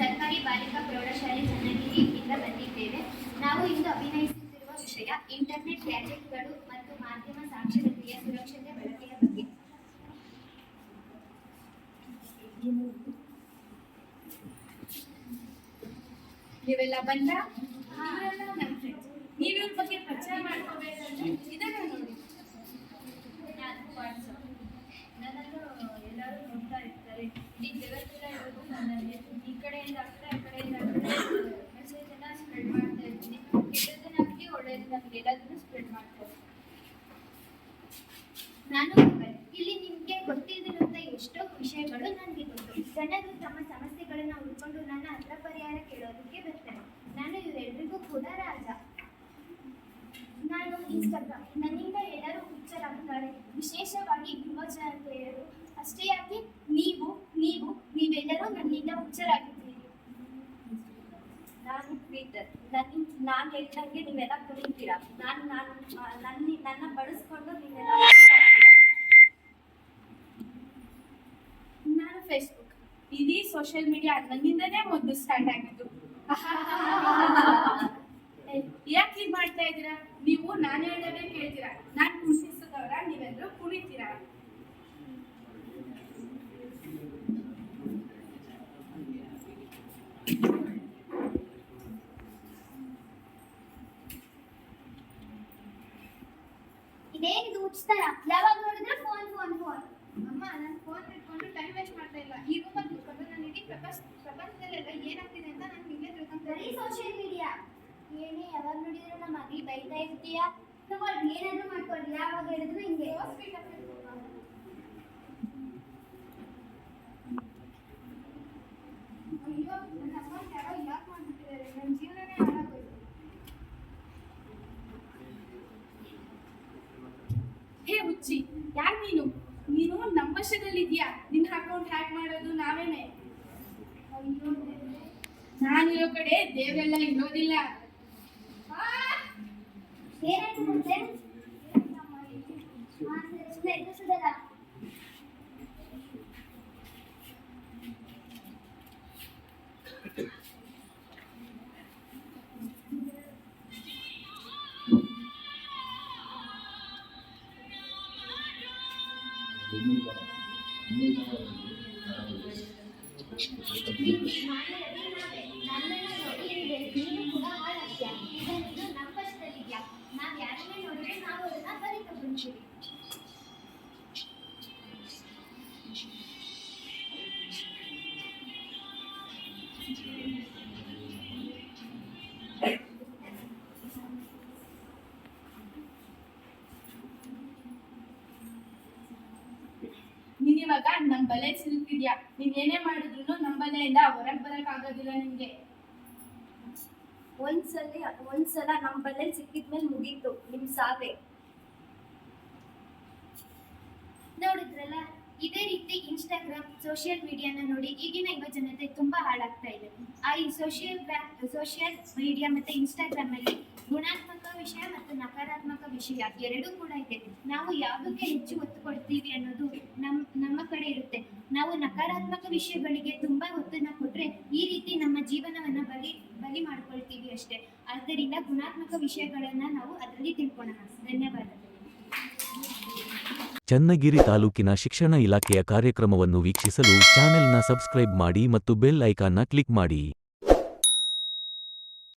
ಸರ್ಕಾರಿ ಬಾಲಿಕಾ ಪ್ರೌಢಶಾಲೆ ಚನ್ನಗಿರಿಯಿಂದ ಬಂದಿದ್ದೇವೆ. ನಾವು ಇಂದು ಅಭಿನಯಿಸುತ್ತಿರುವ ವಿಷಯ ಇಂಟರ್ನೆಟ್ ಗ್ಯಾಜೆಟ್ಗಳು ಮತ್ತು ಮಾಧ್ಯಮ ಸಾಕ್ಷರತೆಯ ಸುರಕ್ಷತೆ ಬಳಕೆಯ ಬಗ್ಗೆ. ನೀವೆಲ್ಲ ಬಂದ? ನೀವೆಲ್ಲ ನಮ್ಮ ಫ್ರೆಂಡ್ಸ್ ಬಗ್ಗೆ ಪ್ರಚಾರ ಮಾಡ್ಕೋಬೇಕಂದ್ರೆ ಇದನ್ನ ನೋಡಿ. ನಾನು ಇಲ್ಲಿ ನಿಮಗೆ ಗೊತ್ತಿದ್ದಿರುವಂಥ ಎಷ್ಟೋ ವಿಷಯಗಳು ನನಗೆ ಗೊತ್ತು. ಜನರು ತಮ್ಮ ಸಮಸ್ಯೆಗಳನ್ನು ಹುಡ್ಕೊಂಡು ನನ್ನ ಹತ್ರ ಪರಿಹಾರ ಕೇಳೋದಕ್ಕೆ ಬರ್ತಾರೆ. ನಾನು ಇವರೆಲ್ಲರಿಗೂ ಕೂಡ ರಾಜ. ನಾನು ಇನ್ಸ್ಟಾಗ್ರಾಮ್. ನನ್ನಿಂದ ಎಲ್ಲರೂ ಹುಚ್ಚರಾಗ್ತಾರೆ ವಿಶೇಷವಾಗಿ ಯುವ ಜನತೆಯರು ಅಷ್ಟೇ ಯಾಕೆ? ನೀವು ನೀವು, ನೀವೆಲ್ಲರೂ ನನ್ನಿಂದ ಹುಚ್ಚರಾಗಿದ್ದೀರಿ ನಾನು ಟ್ವಿಟರ್ ನನ್ನ ನಾನು ಹೇಳ್ದಂಗೆ ನೀವೆಲ್ಲ ಕುಣಿತೀರಾ. ನಾನು ನಾನು ನನ್ನ ನನ್ನ ಬಳಸ್ಕೊಂಡು ನೀವೆಲ್ಲ ಹುಚ್ಚರಾಗ್ತೀರಾ. ನಾನು ಫೇಸ್ಬುಕ್ ಇಡೀ ಸೋಷಿಯಲ್ ಮೀಡಿಯಾ ನನ್ನಿಂದನೇ ಮೊದಲು ಸ್ಟಾರ್ಟ್ ಆಗಿದ್ದು. ಯಾಕೆ ಹೀಗ್ ಮಾಡ್ತಾ ಇದ್ದೀರಾ? ನೀವು, ನಾನು ಹೇಳೋದೇ ಕೇಳ್ತೀರಾ? ನಾನು ಕುಣಿಸಿದವರ ನೀವೆಲ್ಲರೂ ಕುಣಿತೀರಾ? ಇದೇನಿದು ಉಚ್ಚಾರ ಯಾವಾಗ ನೋಡಿದ್ರೆ ಅಮ್ಮ ನಾನು ಫೋನ್ ಇಟ್ಕೊಂಡು ಟೈಮ್ ವೇಸ್ಟ್ ಮಾಡ್ತಾ ಇಲ್ಲ. ಈ ರೂಮಲ್ಲಿ ಕೂತ್ಕೊಂಡು ನಾನು ಇಡೀ ಪ್ರಪಂಚ ಪ್ರಪಂಚದಲ್ಲೆಲ್ಲ ಏನಾಗ್ತಿದೆ ಅಂತ ನಾನು ಇಲ್ಲೇ ತಿಳ್ಕೊಂತೀನಿ ಸೋಷಿಯಲ್ ಮೀಡಿಯಾ ಏನೇ ಯಾವಾಗ ನೋಡಿದ್ರು ನಮ್ಮ ಮಗಲಿ ಬೈತಾ ಇರ್ತೀಯಾ? ನಾವು ಏನಾದ್ರು ಮಾಡ್ಕೊಳ್ಳಿ. ಯಾವಾಗ ಹೇಳಿದ್ರು ಹಿಂಗೆ. ನಾನಿರೋ ಕಡೆ ದೇವರೆಲ್ಲ ಇರೋದಿಲ್ಲ. ಆ! ಏನಾಯ್ತು 嗯。ಇವಾಗ ನಮ್ ಬಲೆ ಸಿಲುಕಿದ್ಯಾ? ನೀನ್ ಏನೇ ಮಾಡಿದ್ರು ನಮ್ ಬಲೆಯಿಂದ ಹೊರಗ್ ಬರಕ್ ಆಗೋದಿಲ್ಲ ನಿಮ್ಗೆ ಒಂದ್ಸಲ ಒಂದ್ಸಲ ನಮ್ಮ ಬಲ್ಲೆ ಸಿಕ್ಕಿದ್ಮೇಲೆ ಮುಗೀತು ನಿಮ್ ಸಾವೆ. ನೋಡಿದ್ರಲ್ಲ ಇದೇ ರೀತಿ ಇನ್ಸ್ಟಾಗ್ರಾಮ್ ಸೋಷಿಯಲ್ ಮೀಡಿಯಾನ ನೋಡಿ ಈಗಿನ ಯುವ ಜನತೆ ತುಂಬಾ ಹಾಳಾಗ್ತಾ ಇದೆ. ಆ ಈ ಸೋಷಿಯಲ್ ಸೋಷಿಯಲ್ ಮೀಡಿಯಾ ಮತ್ತೆ ಇನ್ಸ್ಟಾಗ್ರಾಮ್ ಅಲ್ಲಿ ಗುಣಾತ್ಮಕ ವಿಷಯ ಮತ್ತು ನಕಾರಾತ್ಮಕ ವಿಷಯ ಎರಡೂ ಕೂಡ ಇದೆ. ನಾವು ಯಾವುದಕ್ಕೆ ಹೆಚ್ಚು ಒತ್ತು ಕೊಡ್ತೀವಿ ಅನ್ನೋದು ನಮ್ ನಮ್ಮ ಇರುತ್ತೆ. ನಾವು ನಕಾರಾತ್ಮಕ ವಿಷಯಗಳಿಗೆ ತುಂಬಾ ಒತ್ತನ್ನ ಕೊಟ್ರೆ ಈ ರೀತಿ ನಮ್ಮ ಜೀವನವನ್ನ ಬಲಿ ಬಲಿ ಮಾಡ್ಕೊಳ್ತೀವಿ ಅಷ್ಟೇ. ಆದ್ದರಿಂದ ಗುಣಾತ್ಮಕ ವಿಷಯಗಳನ್ನ ನಾವು ಅದರಲ್ಲಿ ತಿಳ್ಕೊಳ್ಳೋಣ ಧನ್ಯವಾದಗಳು ಚನ್ನಗಿರಿ ತಾಲೂಕಿನ ಶಿಕ್ಷಣ ಇಲಾಖೆಯ ಕಾರ್ಯಕ್ರಮವನ್ನು ವೀಕ್ಷಿಸಲು ಚಾನೆಲ್ನ ಸಬ್ಸ್ಕ್ರೈಬ್ ಮಾಡಿ ಮತ್ತು ಬೆಲ್ ಐಕಾನ್ನ ಕ್ಲಿಕ್ ಮಾಡಿ.